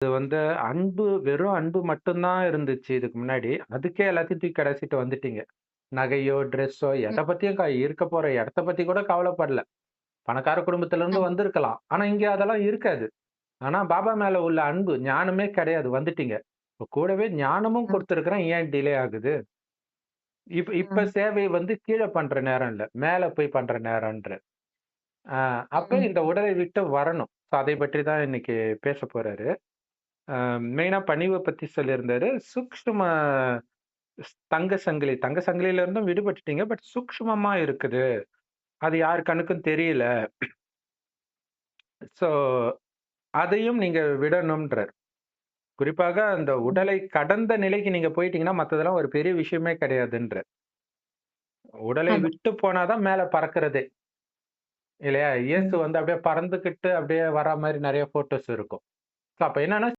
அது வந்து அன்பு வெறும் அன்பு மட்டும் தான் இருந்துச்சு இதுக்கு முன்னாடி. அதுக்கே எல்லாத்தையும் தூக்கி கடாசிட்டு வந்துட்டீங்க. நகையோ, ட்ரெஸ்ஸோ எத ம். பத்தியும் க இருக்க போற இடத்த பத்தி கூட கவலைப்படல. பணக்கார குடும்பத்துல இருந்து ஆமா. வந்திருக்கலாம். ஆனா இங்க அதெல்லாம் இருக்காது. ஆனா பாபா மேல உள்ள அன்பு, ஞானமே கிடையாது. வந்துட்டீங்க. இப்ப கூடவே ஞானமும். குடுத்துருக்கிறேன். ஏன் டிலே ஆகுது? இப்ப இப்ப ம். சேவை வந்து கீழ பண்ற நேரம் இல்ல. மேல போய் பண்ற நேரம்ன்றேன். ஆ அப்ப ம். இந்த உடலை விட்டு வரணும். அதை பற்றி தான் இன்னைக்கு பேசப் போறாரு. மெயினா பணிவ பத்தி சொல்லியிருந்தாரு. சூக்ஷ்ம தங்க சங்கிலி தங்க சங்கிலியில இருந்தும் விடுபட்டுட்டீங்க. பட் சூக்ஷ்மமா இருக்குது. அது யார் கண்ணுக்கும் தெரியல. ஸோ அதையும் நீங்க விடணும்ன்றார். குறிப்பாக அந்த. உடலை கடந்த நிலைக்கு நீங்க போயிட்டீங்கன்னா, மத்ததெல்லாம் ஒரு பெரிய விஷயமே கிடையாதுன்றார். உடலை ஆமா. விட்டு போனா தான் மேல பறக்கிறதே. இல்லையா? இயேசு ம். வந்து அப்படியே பறந்துகிட்டு அப்படியே வரா மாரி நெறைய ஃபோட்டோஸ் இருக்கும். ஸோ அப்ப என்னன்னா